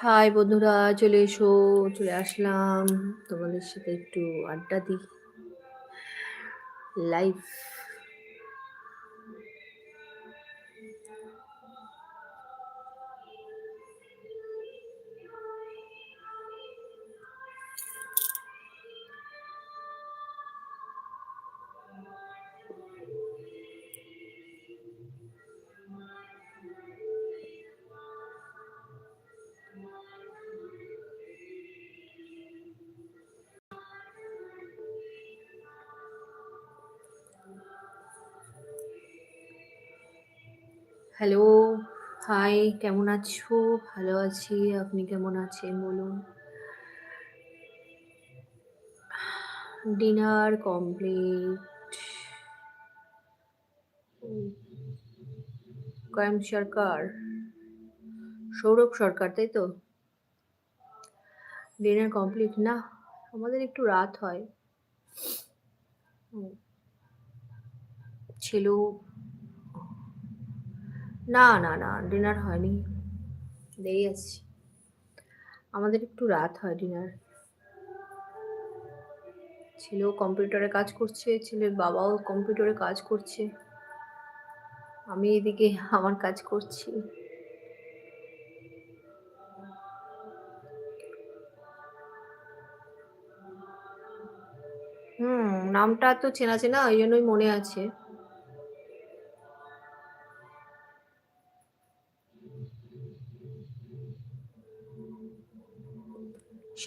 High বন্ধুরা চলে এসো চলে আসলাম। তোমাদের সাথে একটু আড্ডা দিই। লাইভ হ্যালো হাই কেমন আছো? ভালো আছি, আপনি কেমন আছেন বলুন? ডিনার কমপ্লিট কয়েম সরকার সৌরভ সরকার তাই তো? ডিনার কমপ্লিট না, আমাদের একটু রাত হয়। ছিল না না না ডিনার হয়নি। দেরি আছে। আমাদের একটু রাত হয় ডিনার ছেলেও কম্পিউটারে কাজ করছে, ছেলের বাবাও কম্পিউটারে কাজ করছে। আমি এদিকে আমার কাজ করছি। হুম, নামটা তো চেনা চেনা, ওই জন্যই মনে আছে।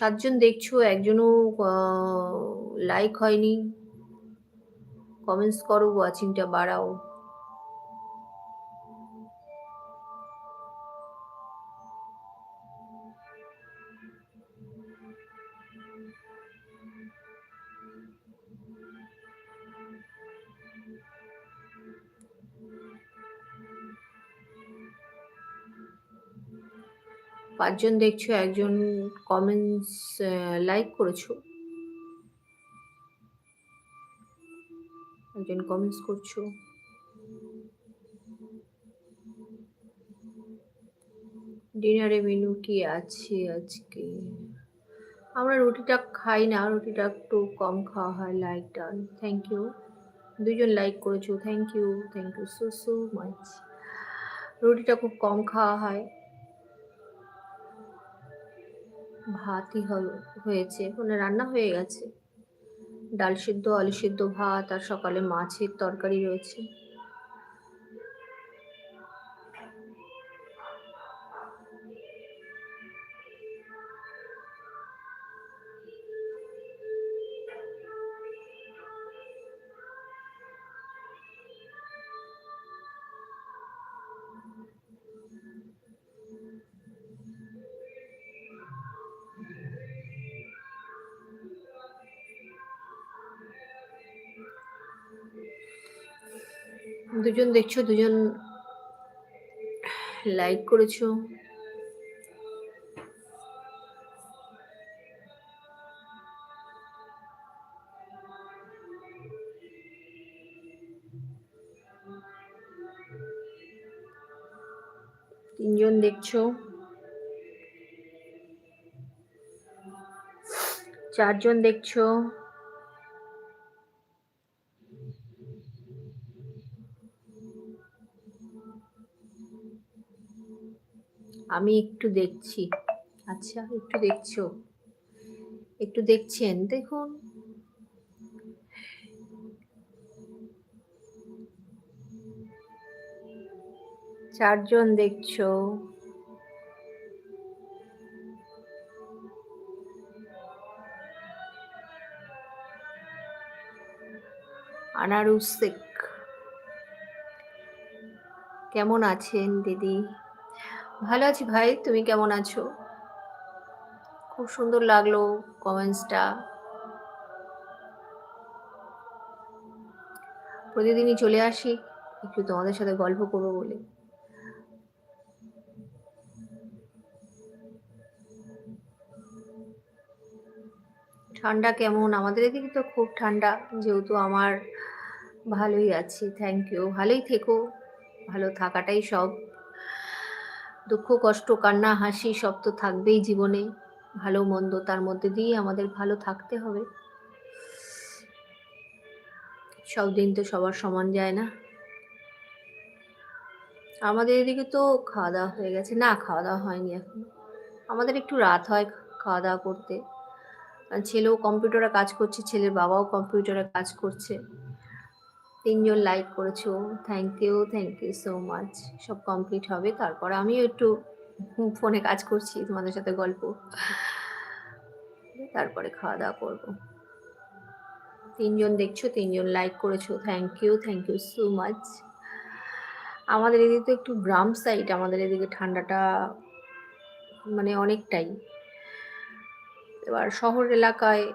সাতজন দেখছ একজনও লাইক হয়নি। কমেন্টস করো ওয়াচিংটা বাড়াও। পাঁচজন দেখছ, একজন কমেন্টস লাইক করেছ। একজন কমেন্টস করছ। ডিনারে মেনু কি আছে আজকে? আমরা রুটিটা খাই না, রুটিটা একটু কম খাওয়া হয় লাইক ডান থ্যাংক ইউ দুজন লাইক করেছ thank you thank you so so much রুটিটা খুব কম খাওয়া হয়। ভাতই হয়েছে। মানে রান্না হয়ে গেছে। ডাল সিদ্ধ, আলু সিদ্ধ, ভাত আর সকালে মাছের তরকারি রয়েছে। দুজন দেখছ দুজন লাইক করেছ। তিনজন দেখছ। চারজন দেখছ। আমি একটু দেখছি। আচ্ছা একটু দেখছ? একটু দেখছেন? দেখুন। চারজন দেখছ। আনারুস কেমন আছেন দিদি? ভালো আছি ভাই, তুমি কেমন আছো? খুব সুন্দর লাগল কমেন্টসটা প্রতিদিনই চলে আসি, একটু তোমাদের সাথে গল্প করব বলে। ঠান্ডা কেমন? আমাদের এদিকে তো খুব ঠান্ডা, যেহেতু আমার ভালোই আছি থ্যাংক ইউ ভালোই থেকো, ভালো থাকাটাই সব। দুঃখ, কষ্ট, কান্না, হাসি সব তো থাকবেই জীবনে। ভালো, মন্দ তার মধ্যে দিয়ে আমাদের ভালো থাকতে হবে। সব দিন তো সবার সমান যায় না। আমাদের এদিকে তো খাওয়া দাওয়া হয়ে গেছে। না খাওয়া দাওয়া হয়নি এখন। আমাদের একটু রাত হয় খাওয়া দাওয়া করতে ছেলেও কম্পিউটারে কাজ করছে, ছেলের বাবাও কম্পিউটারে কাজ করছে। তিনজন লাইক করেছ। Thank you thank you so much সব কমপ্লিট হবে। তারপর আমিও একটু ফোনে কাজ করছি, তোমাদের সাথে গল্প। তারপরে খাওয়া দাওয়া করব। তিনজন দেখছ, তিনজন লাইক করেছ। Thank you thank you so much আমাদের এদিকে তো একটু গ্রাম সাইড আমাদের এদিকে ঠান্ডাটা মানে অনেকটাই। এবার শহর এলাকায়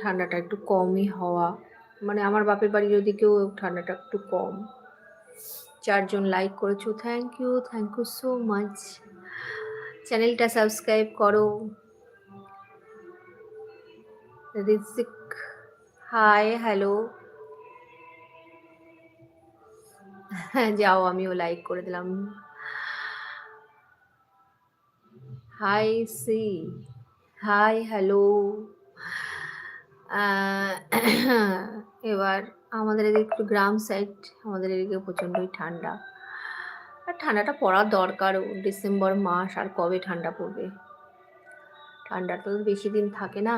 ঠান্ডাটা একটু কমই হওয়া। আমার বাপের বাড়ি যদি কেউ ঠান্ডাটা একটু কম। চারজন লাইক করেছ thank you thank you so much চ্যানেলটা সাবস্ক্রাইব করো। রিজিক হাই হ্যালো হ্যাঁ যাও, আমিও লাইক করে দিলাম। হাই সি হাই হ্যালো এবার আমাদের এদিকে একটু গ্রাম সাইড আমাদের এদিকে প্রচণ্ডই ঠান্ডা। আর ঠান্ডাটা পড়ার দরকার ডিসেম্বর মাস আর কবে ঠান্ডা পড়বে? ঠান্ডা তো বেশি দিন থাকে না,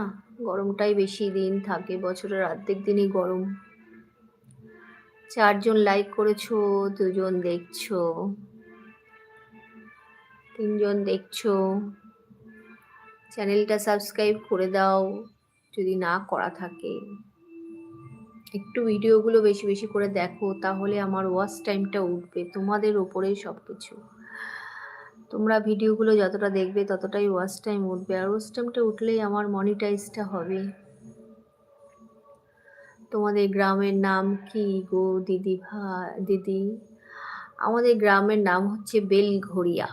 গরমটাই বেশি দিন থাকে, বছরের অর্ধেক দিনই গরম। চারজন লাইক করেছ, দুজন দেখছ, তিনজন দেখছ। চ্যানেলটা সাবস্ক্রাইব করে দাও। যদি না করা থাকে। একটু ভিডিওগুলো বেশি বেশি করে দেখো, তাহলে আমার ওয়াচ টাইমটা উঠবে। তোমাদের ওপরেই সব কিছু তোমরা ভিডিওগুলো যতটা দেখবে, ততটাই ওয়াচ টাইম উঠবে। আর ওয়াচ টাইমটা উঠলেই আমার মনিটাইজটা হবে। তোমাদের গ্রামের নাম কি গো, দিদি ভা, দিদি? আমাদের গ্রামের নাম হচ্ছে বেলঘড়িয়া।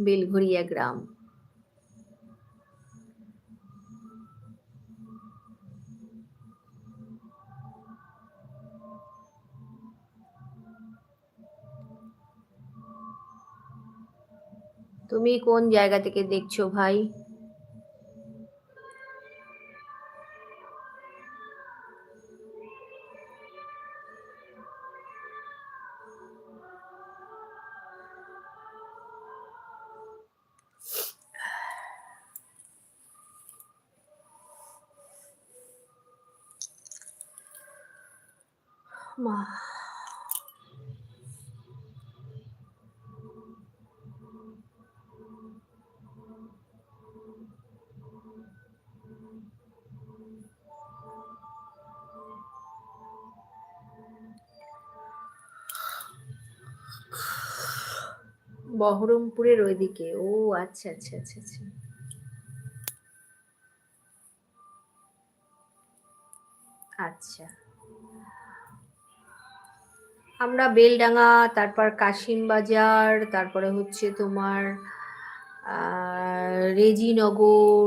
বেলঘড়িয়া গ্রাম। তুমি কোন জায়গা থেকে দেখছ ভাই? মা। বহরমপুরের ওইদিকে। ও আচ্ছা আচ্ছা আচ্ছা আচ্ছা। আচ্ছা। আমরা বেলডাঙ্গা, তারপর কাশিম বাজার তারপরে হচ্ছে তোমার রেজিনগর,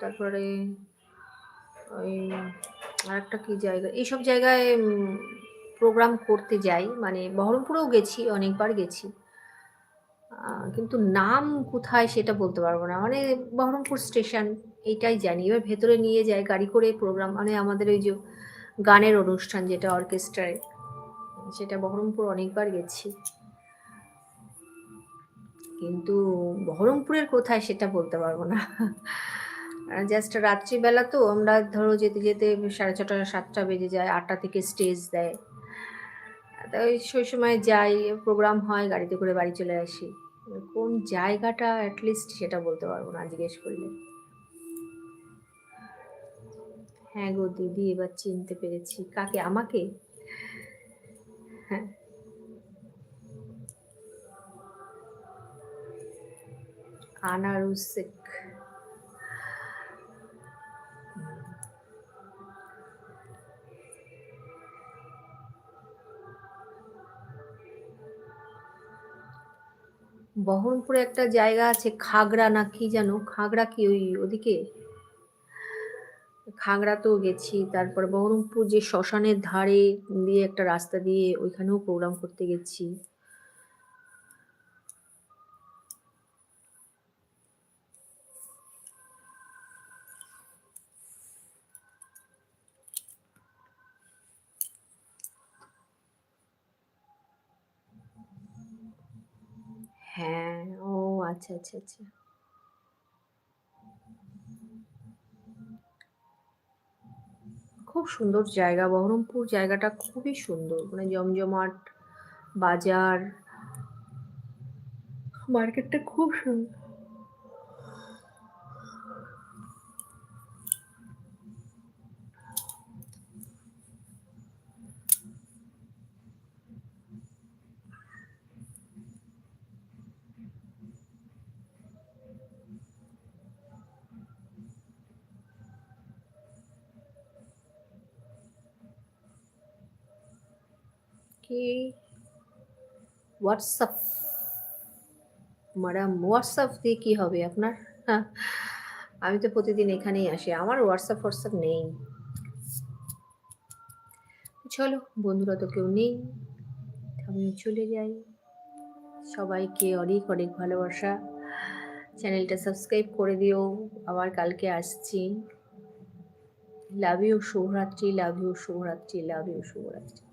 তারপরে ওই আর একটা কি জায়গা? এইসব জায়গায় প্রোগ্রাম করতে যাই। মানে বহরমপুরেও গেছি, অনেকবার গেছি। কিন্তু নাম কোথায় সেটা বলতে পারব না। মানে বহরমপুর স্টেশন, এইটাই জানি। এবার ভেতরে নিয়ে যায়, গাড়ি করে প্রোগ্রাম মানে আমাদের ওই যে গানের অনুষ্ঠান যেটা অর্কেস্ট্রায় সেটা বহরমপুর অনেকবার গেছি। কিন্তু বহরমপুরের কোথায় সেটা বলতে পারব না। জাস্ট রাত্রিবেলা তো আমরা ধরো যেতে যেতে সাড়ে ছটা, সাতটা বেজে যায়, আটটা থেকে স্টেজ দেয়। তাই সেই সময় যাই প্রোগ্রাম হয়, গাড়িতে করে বাড়ি চলে আসি। কোন জায়গাটা অ্যাটলিস্ট সেটা বলতে পারব না, জিজ্ঞেস করলে। হ্যাঁ গো দিদি, এবার চিনতে পেরেছি। কাকে? আমাকে? হ্যাঁ। আনারুস বহরমপুরে একটা জায়গা আছে, খাগড়া না কি যেন, খাগড়া কি ওই ওদিকে? খাগড়াতেও গেছি, তারপর বহরমপুর যে শ্মশানের ধারে দিয়ে একটা রাস্তা দিয়ে ওইখানেও প্রোগ্রাম করতে গেছি হ্যাঁ ও আচ্ছা আচ্ছা আচ্ছা। খুব সুন্দর জায়গা, বহরমপুর জায়গাটা খুবই সুন্দর। মানে জমজমাট, বাজার মার্কেটটা খুব সুন্দর কি হোয়াটসঅ্যাপ ম্যাডাম হোয়াটসঅ্যাপ দিয়ে কী হবে আপনার? আমি তো প্রতিদিন এখানেই আসি। আমার হোয়াটসঅ্যাপ হোয়াটসঅ্যাপ নেই। চলো, বন্ধুরা তো কেউ নেই। আমি চলে যাই। সবাইকে অনেক অনেক ভালোবাসা। চ্যানেলটা সাবস্ক্রাইব করে দিও। আবার কালকে আসছি। লাভ ইউ শুভরাত্রি লাভ ইউ শুভরাত্রি লাভ ইউ শুভরাত্রি।